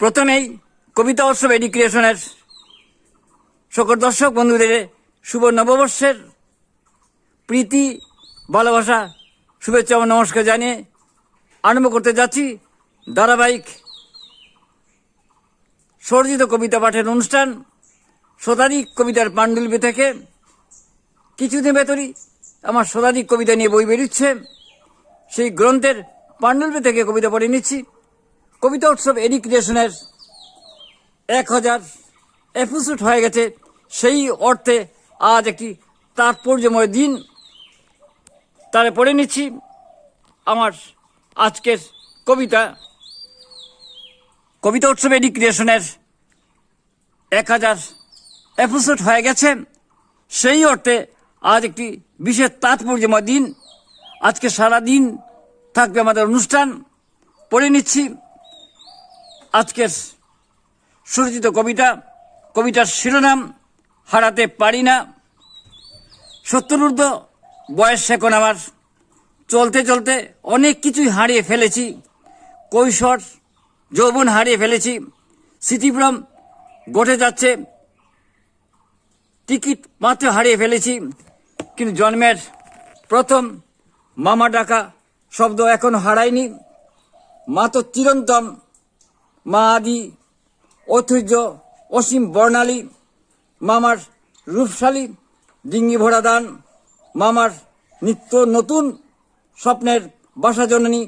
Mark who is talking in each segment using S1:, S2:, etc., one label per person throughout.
S1: প্রথমেই কবিতা উৎসব এডুকেশনের সকল দর্শক বন্ধুদের শুভ নববর্ষের প্রীতি, ভালোবাসা, শুভেচ্ছা ও নমস্কার জানিয়ে আরম্ভ করতে যাচ্ছি ধারাবাহিক সর্জিত কবিতা পাঠের অনুষ্ঠান শতাধিক কবিতার পাণ্ডুলিপি থেকে কিছুদিন ভেতরই আমার শতাধিক কবিতা নিয়ে বই বেরোচ্ছে। সেই গ্রন্থের পাণ্ডুলিপি থেকে কবিতা পড়ে নিচ্ছি। কবিতা উৎসব এডুকেশনের এক হাজার এপিসোড হয়ে গেছে। সেই অর্থে আজ একটি তাৎপর্যময় দিন। তারে পড়ে নিচ্ছি আমার আজকের কবিতা। কবিতা উৎসব এডুকেশনের এক হাজার এপিসোড হয়ে গেছে। সেই অর্থে আজ একটি বিশেষ তাৎপর্যময় দিন। আজকে সারা দিন থাকবে আমাদের অনুষ্ঠান। পড়ে নিচ্ছি আজকের সুরচিত কবিতা, কবিতার শিরোনাম, হারাতে পারি না। সত্তরূর্ধ বয়স এখন আমার। চলতে চলতে অনেক কিছুই হারিয়ে ফেলেছি। কৈশোর, যৌবন হারিয়ে ফেলেছি। স্মৃতিভ্রম গঠে যাচ্ছে। টিকিট মাত্র হারিয়ে ফেলেছি। কিন্তু জন্মের প্রথম মামা ডাকা শব্দ এখনও হারায়নি। মা তো চিরন্তন মা আদি ঐতিহ্য, অসীম বর্ণালী, মামার রূপশালী, ডিঙ্গি ভরা দান মামার নিত্য নতুন স্বপ্নের বাসা জননী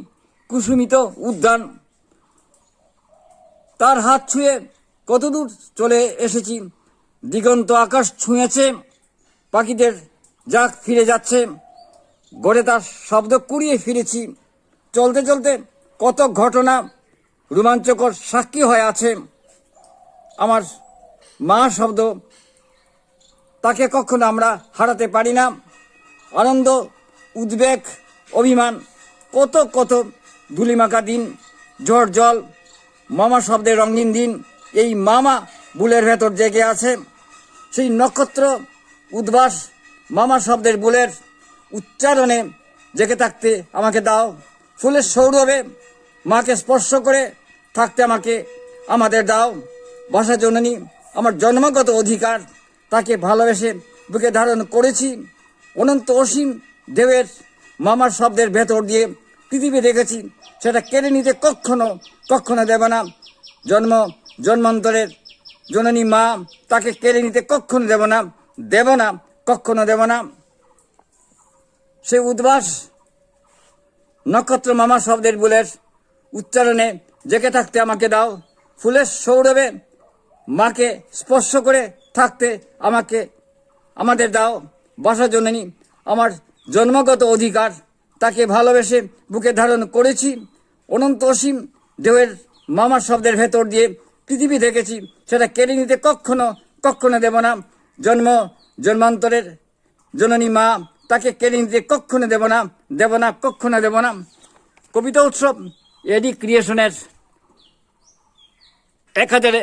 S1: কুসুমিত উদ্যান। তার হাত ছুঁয়ে কতদূর চলে এসেছি, দিগন্ত আকাশ ছুঁয়েছে, পাখিদের যাক ফিরে যাচ্ছে, গড়ে তার শব্দ কুড়িয়ে ফিরেছি। চলতে চলতে কত ঘটনা রোমাঞ্চকর সাক্ষী হয়ে আছে। আমার মা শব্দ, তাকে কখনো আমরা হারাতে পারি না। আনন্দ, উদ্বেগ, অভিমান, কত কত ধুলিমাখা দিন, ঝড় জল, মামা শব্দের রঙিন দিন, এই মামা বুলের ভেতর জেগে আছে। সেই নক্ষত্র, উদ্বাস, মামা শব্দের বুলের উচ্চারণে জেগে থাকতে আমাকে দাও। ফুলের সৌরভে মাকে স্পর্শ করে থাকতে আমাকে আমাদের দাও। বাসা জননী আমার জন্মগত অধিকার তাকে ভালোবেসে বুকে ধারণ করেছি। অনন্ত অসীম দেবের মামার শব্দের ভেতর দিয়ে পৃথিবী দেখেছি। সেটা কেড়ে নিতে কখনো কখনো দেবে না। জন্ম, জন্মান্তরের জননী মা তাকে কেড়ে নিতে কখনো দেব না। দেব না, কখনো দেব না। সে উদ্বাস নক্ষত্র মামা শব্দের বুলের উচ্চারণে, জেগে থাকতে আমাকে দাও। ফুলের সৌরভে মাকে স্পর্শ করে থাকতে আমাকে, আমাদের দাও। বাসা জননী, আমার জন্মগত অধিকার, তাকে ভালোবেসে বুকে ধারণ করেছি। অনন্ত অসীম দেহের মামার শব্দের ভেতর দিয়ে পৃথিবী দেখেছি, সেটা কেড়ে নিতে কখনো কখনো দেব না। জন্ম, জন্মান্তরের জননী মা, তাকে কেড়ে নিতে কখনো দেব না দেব না, কখনো দেব না। কবিতা উৎসব এডি ক্রিয়েশনের এক হাজারে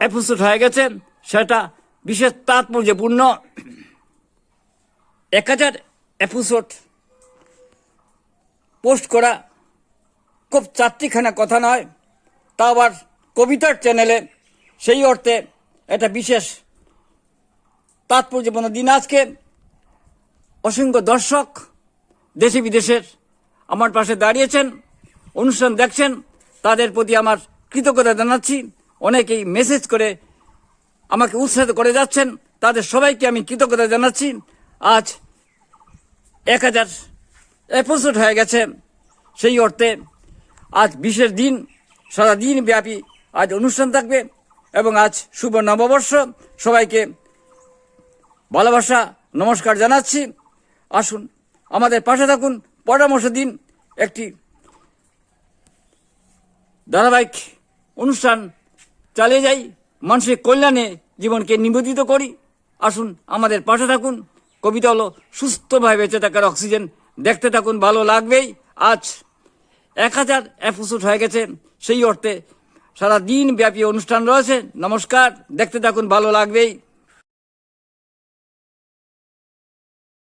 S1: এপিসোড হয়ে গেছে সেটা বিশেষ তাৎপর্যপূর্ণ। এক হাজার এপিসোড পোস্ট করা খুব চারটিখানা কথা নয়, তা আবার কবিতার চ্যানেলে। সেই অর্থে এটা বিশেষ তাৎপর্যপূর্ণ দিন আজকে। অসংখ্য দর্শক দেশে বিদেশের আমার পাশে দাঁড়িয়েছেন। অনুষ্ঠান দেখছেন, তাদের প্রতি আমার কৃতজ্ঞতা জানাচ্ছি। অনেকেই মেসেজ করে আমাকে উৎসাহিত করে যাচ্ছেন। তাদের সবাইকে আমি কৃতজ্ঞতা জানাচ্ছি। আজ এক হাজার এপিসোড হয়ে গেছে সেই অর্থে। আজ বিশেষ দিন, সারা দিন ব্যাপী আজ অনুষ্ঠান থাকবে এবং আজ শুভ নববর্ষ। সবাইকে ভালোবাসা, নমস্কার জানাচ্ছি। আসুন, আমাদের পাশে থাকুন। পরামর্শ দিন একটি ধারাবাহিক অনুষ্ঠান চালিয়ে যাই। মানুষের কল্যাণে জীবনকে নিবেদিত করি। আসুন আমাদের পাশে থাকুন। কবিতা হলো সুস্থভাবে বেঁচে থাকার অক্সিজেন। দেখতে থাকুন, ভালো লাগবেই। আজ এক হাজার এপিসোড হয়ে গেছে। সেই অর্থে সারা দিন ব্যাপী অনুষ্ঠান রয়েছে। নমস্কার। দেখতে থাকুন, ভালো লাগবেই।